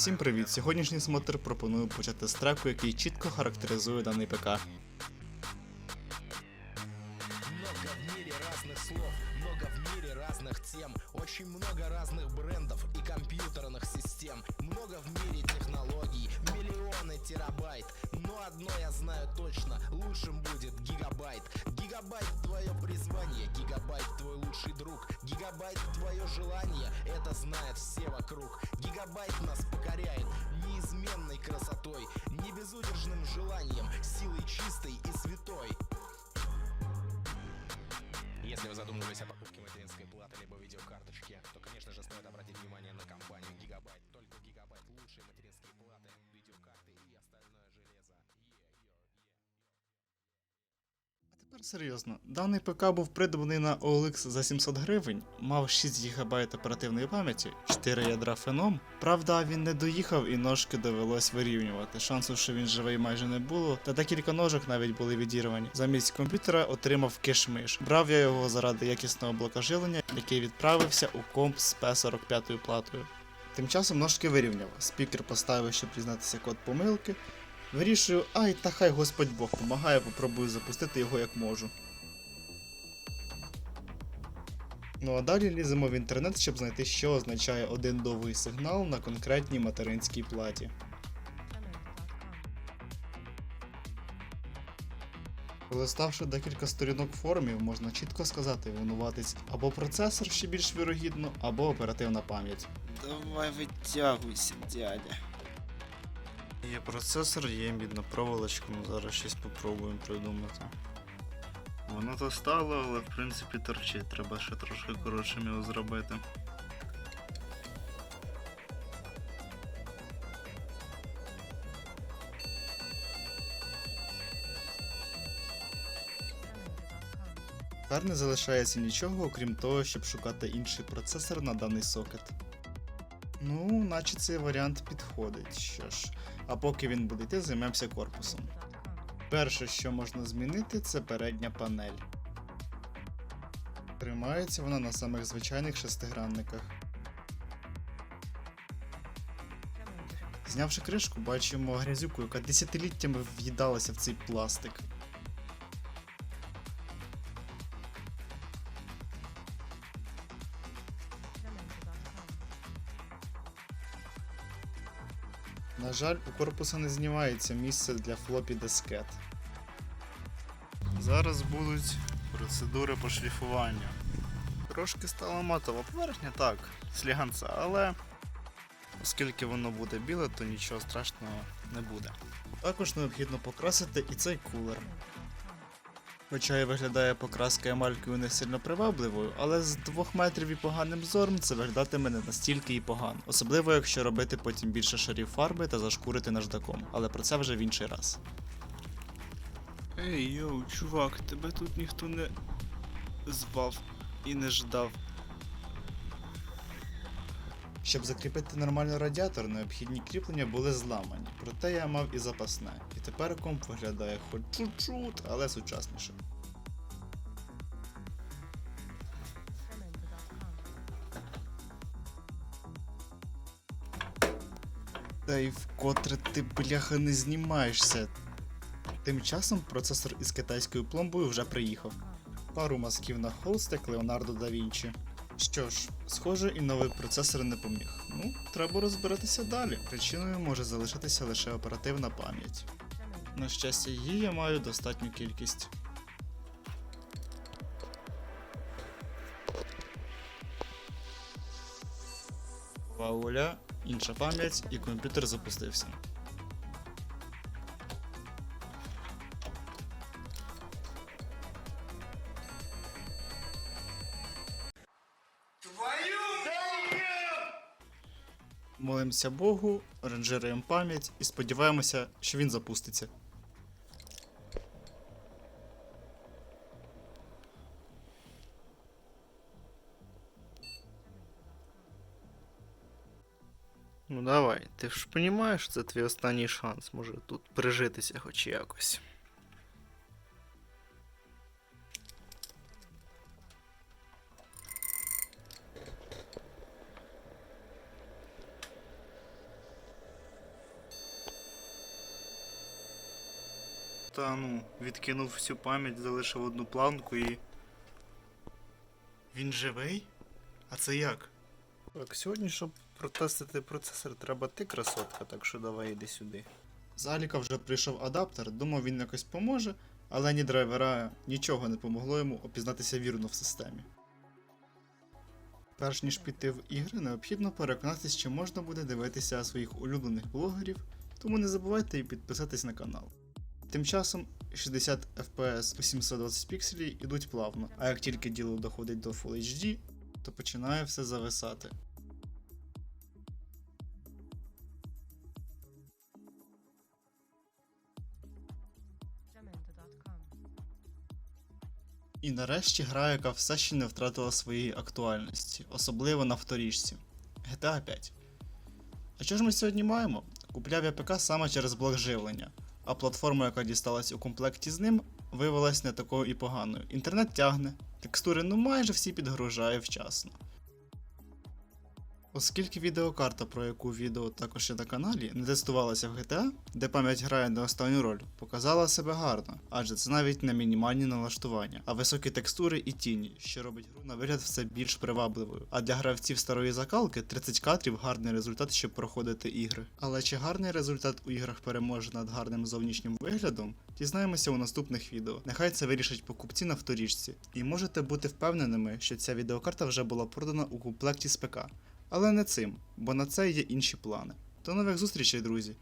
Всім привіт! Сьогоднішній смотр пропоную почати з треку, який чітко характеризує даний ПК. Много в мире разных слов, много в мире разных тем, очень много разных брендов и компьютерных систем, много в мире технологий, миллионы терабайт, но одно я знаю точно, лучшим будет гигабайт. Гигабайт призвание, гигабайт твой лучший друг, гигабайт твое желание, это знают все вокруг. Гигабайт нас покоряет неизменной красотой, небезудержным желанием, силой чистой и святой. Если вы задумывались о покупке материнской платы либо видеокарточки, то, конечно же, стоит обратить внимание на компанию Gigabyte. Только Gigabyte лучшие материнские платы, серйозно, даний ПК був придбаний на OLX за 700 гривень, мав 6 ГБ оперативної пам'яті, 4 ядра Phenom. Правда, він не доїхав і ножки довелось вирівнювати. Шансу, що він живий майже не було, та декілька ножок навіть були відірвані. Замість комп'ютера отримав кешмиш. Брав я його заради якісного блока жилення, який відправився у комп з P45 платою. Тим часом ножки вирівняв. Спікер поставив, щоб дізнатися код помилки. Вирішую, ай, та хай Господь Бог помагає, попробую запустити його як можу. Ну а далі ліземо в інтернет, щоб знайти, що означає один довгий сигнал на конкретній материнській платі. Листавши декілька сторінок форумів, можна чітко сказати, винуватись або процесор, що більш вірогідно, або оперативна пам'ять. Давай витягуйся, дядя. Є процесор, є мідна проволочка, ну зараз щось попробуємо придумати. Воно то стало, але в принципі торчить, треба ще трошки коротшим його зробити. Тепер не залишається нічого, окрім того, щоб шукати інший процесор на даний сокет. Ну, наче цей варіант підходить. Що ж, а поки він буде йти, займемося корпусом. Перше, що можна змінити, це передня панель. Тримається вона на самих звичайних шестигранниках. Знявши кришку, бачимо грязюку, яка десятиліттями в'їдалася в цей пластик. На жаль, у корпуса не знімається місце для флопі дискет. Зараз будуть процедури пошліфування. Трошки стала матова поверхня, так, сліганця, але оскільки воно буде біле, то нічого страшного не буде. Також необхідно покрасити і цей кулер. Хоча і виглядає покраска емалькою не сильно привабливою, але з двох метрів і поганим зором це виглядатиме не настільки і погано, особливо якщо робити потім більше шарів фарби та зашкурити наждаком, але про це вже в інший раз. Ей, йоу, чувак, тебе тут ніхто не звав і не ждав. Щоб закріпити нормально радіатор, необхідні кріплення були зламані, проте я мав і запасне. І тепер комп виглядає хоч чуть-чуть, але сучасніше. Та й вкотре ти бляха не знімаєшся. Тим часом процесор із китайською пломбою вже приїхав. Пару мазків на холстик Леонардо да Вінчі. Що ж, схоже, і новий процесор не поміг. Ну, треба розбиратися далі. Причиною може залишитися лише оперативна пам'ять. На щастя, її я маю достатню кількість. Вауля, інша пам'ять, і комп'ютер запустився. Молимося Богу, ранжируємо пам'ять і сподіваємося, що він запуститься. Ну давай, ти ж розумієш, це твій останній шанс, може тут прижитися хоч якось. Тобто, ну, відкинув всю пам'ять, залишив одну планку і. Він живий? А це як? Так, сьогодні, щоб протестити процесор, треба ти красотка, так що давай іди сюди. З Аліка вже прийшов адаптер, думав він якось поможе, але ні драйвера, нічого не помогло йому опізнатися вірно в системі. Перш ніж піти в ігри, необхідно переконатися, чи можна буде дивитися своїх улюблених блогерів, тому не забувайте і підписатись на канал. Тим часом 60 FPS у 720 пікселів ідуть плавно, а як тільки діло доходить до Full HD, то починає все зависати. І нарешті гра, яка все ще не втратила своєї актуальності, особливо на вторічці GTA 5. А що ж ми сьогодні маємо? Купляв я ПК саме через блок живлення, а платформа, яка дісталась у комплекті з ним, виявилась не такою і поганою. Інтернет тягне, текстури ну майже всі підгружає вчасно. Оскільки відеокарта, про яку відео також є на каналі, не тестувалася в GTA, де пам'ять грає не останню роль, показала себе гарно, адже це навіть не мінімальні налаштування, а високі текстури і тіні, що робить гру на вигляд все більш привабливою. А для гравців старої закалки 30 кадрів гарний результат, щоб проходити ігри. Але чи гарний результат у іграх переможе над гарним зовнішнім виглядом, дізнаємося у наступних відео. Нехай це вирішать покупці на вторічці. І можете бути впевненими, що ця відеокарта вже була продана у комплекті з ПК. Але не цим, бо на це є інші плани. До нових зустрічей, друзі!